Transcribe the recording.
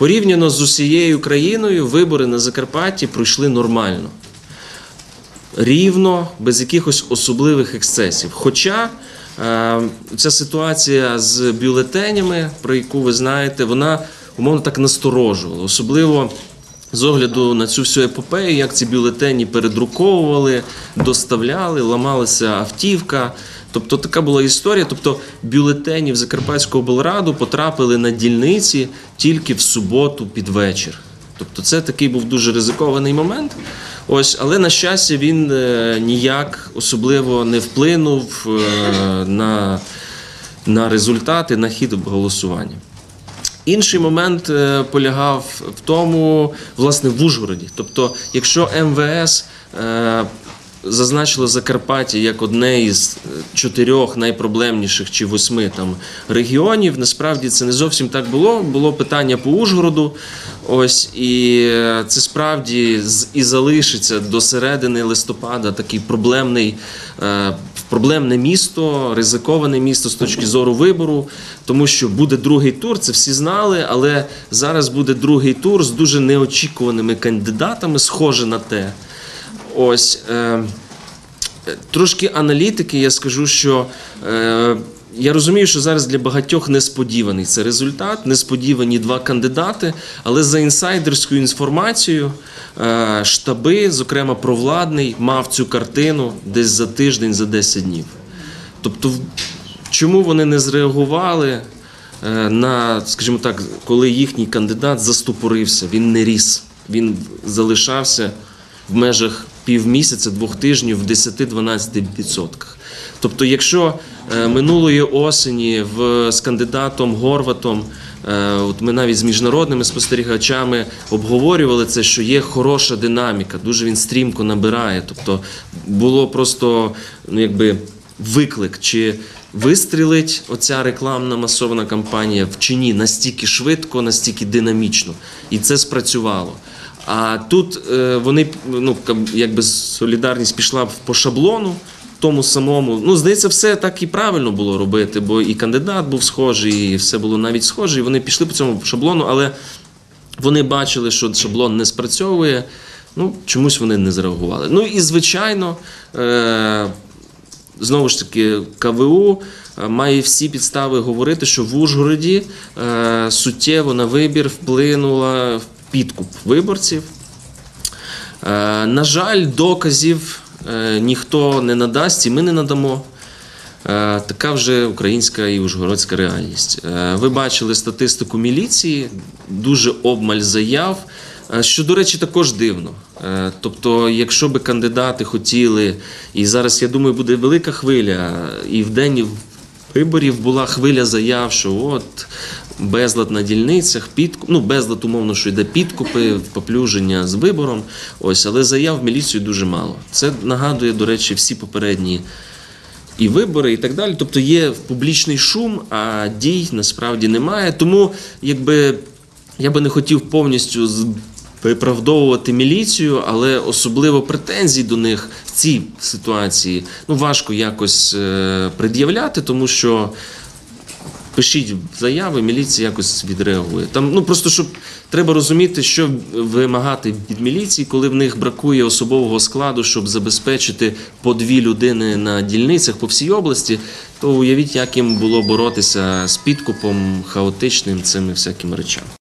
Порівняно з усією країною, вибори на Закарпатті пройшли нормально. Рівно, без якихось особливих ексцесів. Хоча е, ця ситуація з бюлетенями, про яку ви знаєте, вона умовно так насторожувала. Особливо з огляду на цю всю епопею, як ці бюлетені передруковували, доставляли, ламалася автівка. Тобто така була історія. Тобто бюлетені в Закарпатську облраду потрапили на дільниці тільки в суботу під вечір. Тобто це такий був дуже ризикований момент. Ось, але на щастя, він е, ніяк особливо не вплинув е, на, на результати, на хід голосування. Інший момент е, полягав в тому, власне, в Ужгороді. Тобто, якщо МВС зазначило Закарпаття як одне із е, чотирьох найпроблемніших чи восьми там регіонів, насправді це не зовсім так було. Було питання по Ужгороду. Ось і е, це справді і залишиться до середини листопада такий проблемний. е, Проблемне місто, ризиковане місто з точки зору вибору, тому що буде другий тур, це всі знали, але зараз буде другий тур з дуже неочікуваними кандидатами, схоже на те. Ось е, трошки аналітики, я скажу, що е, я розумію, що зараз для багатьох несподіваний це результат, несподівані два кандидати, але за інсайдерською інформацією, е, штаби, зокрема провладний, мав цю картину десь за тиждень, за 10 днів. Тобто, чому вони не зреагували на, скажімо так, коли їхній кандидат застопорився, він не ріс, він залишався в межах півмісяця, двох тижнів в 10-12%. Тобто, якщо е, минулої осені в, з кандидатом Горватом, е, от ми навіть з міжнародними спостерігачами обговорювали це, що є хороша динаміка, дуже він стрімко набирає. Тобто було просто ну, якби виклик, чи вистрілить оця рекламна масована кампанія в чи ні настільки швидко, настільки динамічно. І це спрацювало. А тут е, вони ну якби солідарність пішла по шаблону. Тому самому, ну здається, все так і правильно було робити, бо і кандидат був схожий, і все було навіть схоже. І вони пішли по цьому шаблону, але вони бачили, що шаблон не спрацьовує. Ну, чомусь вони не зреагували. Ну і звичайно, е- знову ж таки, КВУ е, має всі підстави говорити, що в Ужгороді е, суттєво на вибір вплинула підкуп виборців. Е, на жаль, доказів ніхто не надасть, і ми не надамо. Така вже українська і ужгородська реальність. Ви бачили статистику міліції, дуже обмаль заяв, що, до речі, також дивно. Е, Тобто, якщо би кандидати хотіли, і зараз я думаю, буде велика хвиля, і в день виборів була хвиля заяв, що от безлад на дільницях, підкуп, ну безлад умовно, що йде підкупи, поплюження з вибором. Ось, але заяв в міліцію дуже мало. Це нагадує, до речі, всі попередні і вибори, і так далі. Тобто є публічний шум, а дій насправді немає. Тому якби я би не хотів повністю виправдовувати міліцію, але особливо претензій до них в цій ситуації ну важко якось е, пред'являти, тому що. Пишіть заяви, міліція якось відреагує. Там ну просто щоб треба розуміти, що вимагати від міліції, коли в них бракує особового складу, щоб забезпечити по дві людини на дільницях по всій області, то уявіть, як їм було боротися з підкупом хаотичним цими всякими речами.